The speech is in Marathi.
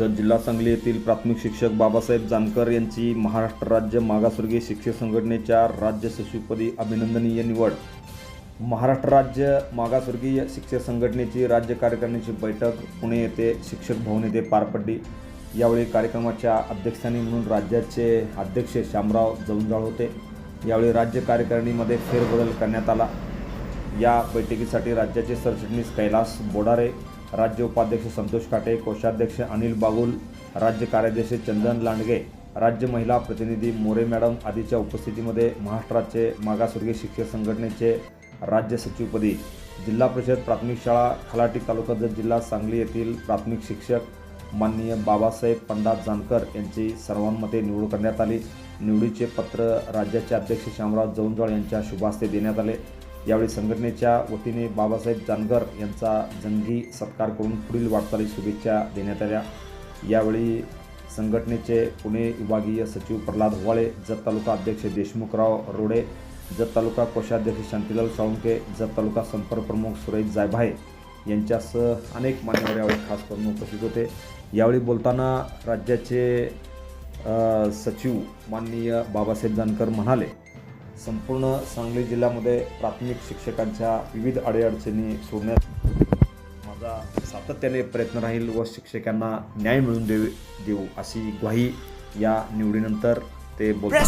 तर जिल्हा सांगली येथील प्राथमिक शिक्षक बाबासाहेब जानकर यांची महाराष्ट्र राज्य मागासवर्गीय शिक्षक संघटनेच्या राज्य सचिवपदी अभिनंदनीय निवड. महाराष्ट्र राज्य मागासवर्गीय शिक्षक संघटनेची राज्य कार्यकारिणीची बैठक पुणे येथे शिक्षक भवन येथे पार पडली. यावेळी कार्यक्रमाच्या अध्यक्षस्थानी म्हणून राज्याचे अध्यक्ष श्यामराव जवंजाळ होते. यावेळी राज्य कार्यकारिणीमध्ये फेरबदल करण्यात आला. या बैठकीसाठी राज्याचे सरचिटणीस कैलास बोडारे राज्य उपाध्यक्ष संतोष काटे कोषाध्यक्ष अनिल बागुल राज्य कार्याध्यक्ष चंदन लांडगे राज्य महिला प्रतिनिधी मोरे मॅडम आदीच्या उपस्थितीमध्ये महाराष्ट्राचे मागासवर्गीय शिक्षक संघटनेचे राज्य सचिवपदी जिल्हा परिषद प्राथमिक शाळा खलाटी तालुका जत जिल्हा सांगली येथील प्राथमिक शिक्षक माननीय बाबासाहेब पंडात जानकर यांची सर्वांमध्ये निवड करण्यात आली. निवडीचे पत्र राज्याचे अध्यक्ष श्यामराव जौनजळ यांच्या शुभास्ते देण्यात आले. यावेळी संघटनेच्या वतीने बाबासाहेब जानकर यांचा जंगी सत्कार करून पुढील वाटचालीस शुभेच्छा देण्यात आल्या. यावेळी संघटनेचे पुणे विभागीय सचिव प्रल्हाद होवाळे जत तालुका अध्यक्ष देशमुखराव रोडे जत तालुका कोषाध्यक्ष शांतीलाल साळुंके जत तालुका संपर्क प्रमुख सुरेश जायभाये यांच्यासह अनेक मान्यवर यावेळी खास करून उपस्थित होते. यावेळी बोलताना राज्याचे सचिव माननीय बाबासाहेब जानकर म्हणाले संपूर्ण सांगली जिल्ह्यामध्ये प्राथमिक शिक्षकांच्या विविध अडीअडचणी सोडण्यात माझा सातत्याने प्रयत्न राहील व शिक्षकांना न्याय मिळवून देऊ देऊ अशी ग्वाही या निवडीनंतर ते बोलताना